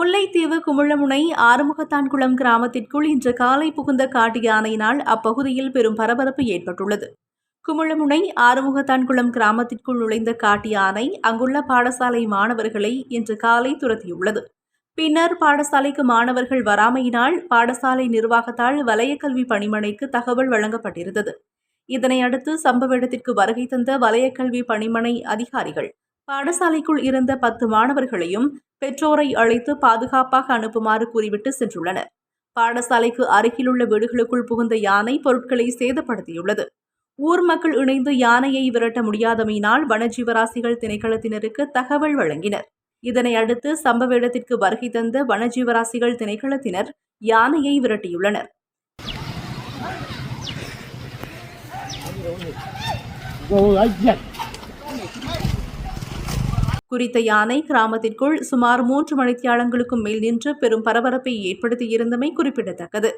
முல்லைத்தீவு குமுளமுனை ஆறுமுகத்தான்குளம் கிராமத்திற்குள் இன்று காலை புகுந்த காட்டு யானையினால் அப்பகுதியில் பெரும் பரபரப்பு ஏற்பட்டுள்ளது. குமுளமுனை ஆறுமுகத்தான்குளம் கிராமத்திற்குள் நுழைந்த காட்டு யானை அங்குள்ள பாடசாலை மாணவர்களை இன்று காலை துரத்தியுள்ளது. பின்னர் பாடசாலைக்கு மாணவர்கள் வராமையினால் பாடசாலை நிர்வாகத்தால் வலயக்கல்வி பணிமனைக்கு தகவல் வழங்கப்பட்டிருந்தது. இதனை அடுத்து சம்பவ இடத்திற்கு வருகை தந்த வலயக்கல்வி பணிமனை அதிகாரிகள் பாடசாலைக்குள் இருந்த பத்து மாணவர்களையும் பெற்றோரை அழைத்து பாதுகாப்பாக அனுப்புமாறு கூறிவிட்டு சென்றுள்ளனர் பாடசாலைக்கு அருகிலுள்ள வீடுகளுக்குள் புகுந்த யானை பொருட்களை சேதப்படுத்தியுள்ளது ஊர் மக்கள் இணைந்து யானையை விரட்ட முடியாதமையினால் வனஜீவராசிகள் திணைக்களத்தினருக்கு தகவல் வழங்கினர் இதனை அடுத்து சம்பவ இடத்திற்கு வருகை தந்த வனஜீவராசிகள் திணைக்களத்தினர் யானையை விரட்டியுள்ளனர் குறித்த யானை கிராமத்திற்குள் சுமார் மூன்று மணித்தியாலங்களுக்கும் மேல் நின்று பெரும் பரபரப்பை ஏற்படுத்தியிருந்தமை குறிப்பிடத்தக்கது.